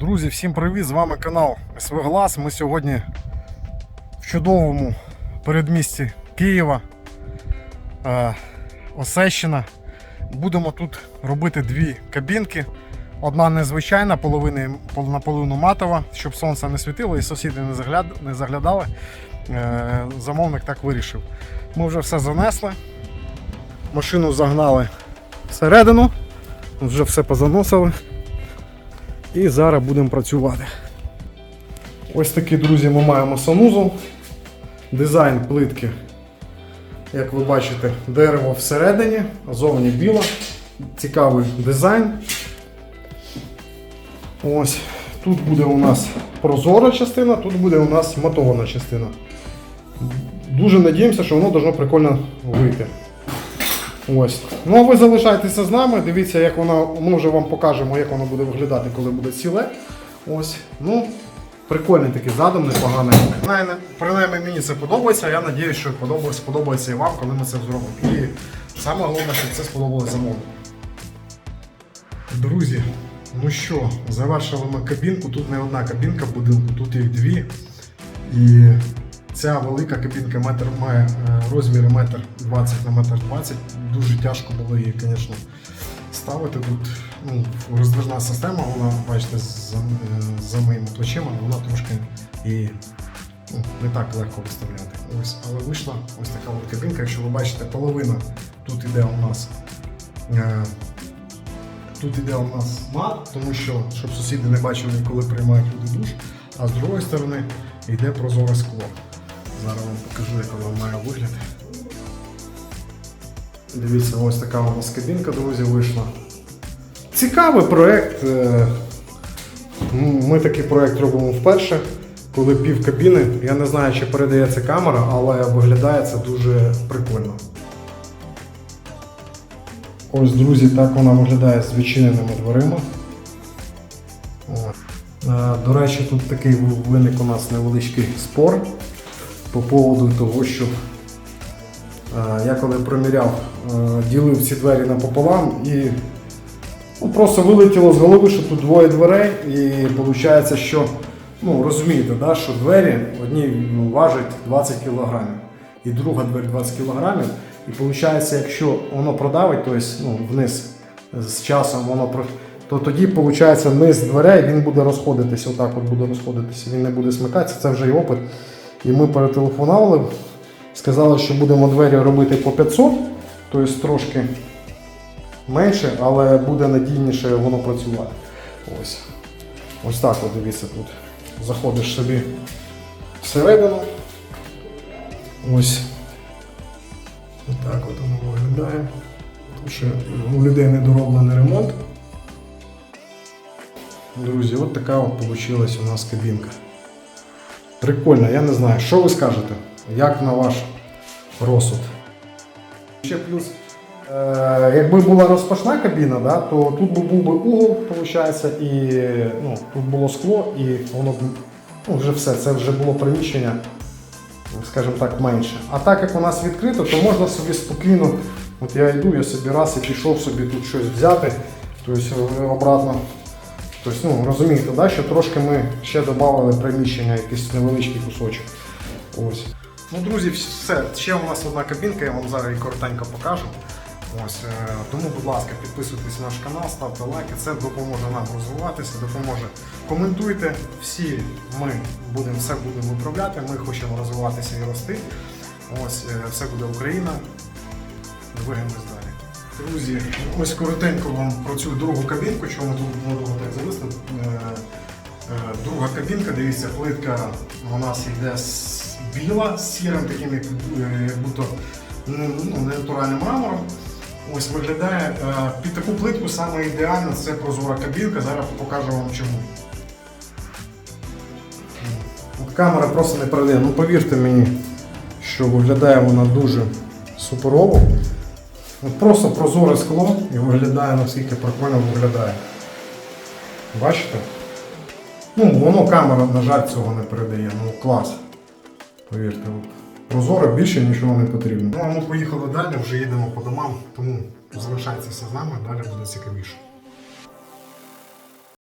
Друзі, всім привіт! З вами канал СВ Глас. Ми сьогодні в чудовому передмісті Києва, е, Осещина. Будемо тут робити дві кабінки. Одна незвичайна, половини, пол- наполовину матова, щоб сонце не світило і сусіди не, заглядали. Е, замовник так вирішив. Ми вже все занесли. Машину загнали всередину, вже все позаносили. І зараз будемо працювати. Ось такий, друзі, ми маємо санузол. Дизайн плитки, як ви бачите, дерево всередині, зовні біло. Цікавий дизайн. Ось. Тут буде у нас прозора частина, тут буде у нас матована частина. Дуже надіємося, що воно должно прикольно вийти. Ось. Ну а ви залишайтеся з нами, дивіться, як воно, ми вже вам покажемо, як воно буде виглядати, коли буде ціле. Ось. Ну, прикольний такий задум, непоганий. Принаймні, мені це подобається. Я сподіваюся, що подобається, сподобається і вам, коли ми це зробимо. І саме головне, щоб це сподобалося замовнику. Друзі, ну що, завершили ми кабінку. Тут не одна кабінка в будинку, тут їх дві. І ця велика кабінка метр має е, розміри метр 20 на метр 20. Дуже тяжко було її, звісно, ставити. Тут ну, роздвижна система, вона, бачите, за, е, за моїми плечима, вона трошки і ну, не так легко виставляти. Ось, але вийшла ось така от кабінка. Якщо ви бачите, половина тут іде у нас. Е, Тут іде у нас мат, тому що щоб сусіди не бачили, коли приймають люди душ. А з другої сторони йде прозоре скло. Зараз вам покажу, як воно має вигляд. Дивіться, ось така у нас кабінка, друзі, вийшла. Цікавий проєкт. е, Ми такий проєкт робимо вперше, коли пів кабіни. Я не знаю, чи передається камера, але виглядає це дуже прикольно. Ось, друзі, так вона виглядає з відчиненими дверима. Е, До речі, тут такий виник у нас невеличкий спор по поводу того, що е, я коли приміряв, е, ділив ці двері напополам і ну, просто вилетіло з голови, що тут двоє дверей, і виходить, що ну, розумієте, да, що двері одні ну, важать 20 кг, і друга двері 20 кг. І виходить, якщо воно продавить, тобто ну, вниз з часом воно то тоді виходить низ дверей він буде розходитися, отак от буде розходитися, він не буде смикатися, це вже й опит. І ми перетелефонували, сказали, що будемо двері робити по 500, тобто трошки менше, але буде надійніше воно працювати. Ось. Ось так от дивіться тут. Заходиш собі всередину. Ось. Отак от воно виглядає. Тут ще у людей недороблений ремонт. Друзі, от така от вийшла у нас кабінка. Прикольно, я не знаю, що ви скажете? Як на ваш розсуд? Ще плюс, е, якби була розпашна кабіна, да, то тут би був би угол, виходить, і ну, тут було скло, і воно б ну, вже все, це вже було приміщення, скажімо так, менше. А так як у нас відкрито, то можна собі спокійно, от я йду, я собі раз і пішов собі тут щось взяти, тобто е, обратно. Тобто, ну, розумієте, да, що трошки ми ще додали приміщення, якийсь невеличкий кусочок. Ось. Ну, друзі, все. Ще у нас одна кабінка, я вам зараз її коротенько покажу. Ось, е, тому, будь ласка, підписуйтесь на наш канал, ставте лайки. Це допоможе нам розвиватися, допоможе. Коментуйте. Всі ми будемо все будемо виправляти. Ми хочемо розвиватися і рости. Ось, е, все буде Україна. Двигаємось далі. Друзі, ось коротенько вам про цю другу кабінку, чому тут воно так зависно. Е, е, Друга кабінка, дивіться, плитка у нас йде біла, з сірим таким, як, е, будто ну, ну, натуральним мрамором. Ось виглядає під таку плитку саме ідеально це прозора кабінка. Зараз покажу вам чому. От камера просто не передає. Ну повірте мені, що виглядає вона дуже суперово. От просто прозоре скло і виглядає наскільки прикольно виглядає. Бачите? Ну, воно камера, на жаль, цього не передає. Ну клас. Повірте, от. прозоре більше нічого не потрібно. Ну а ми поїхали далі, вже їдемо по домам, тому залишайтеся з нами, далі буде цікавіше.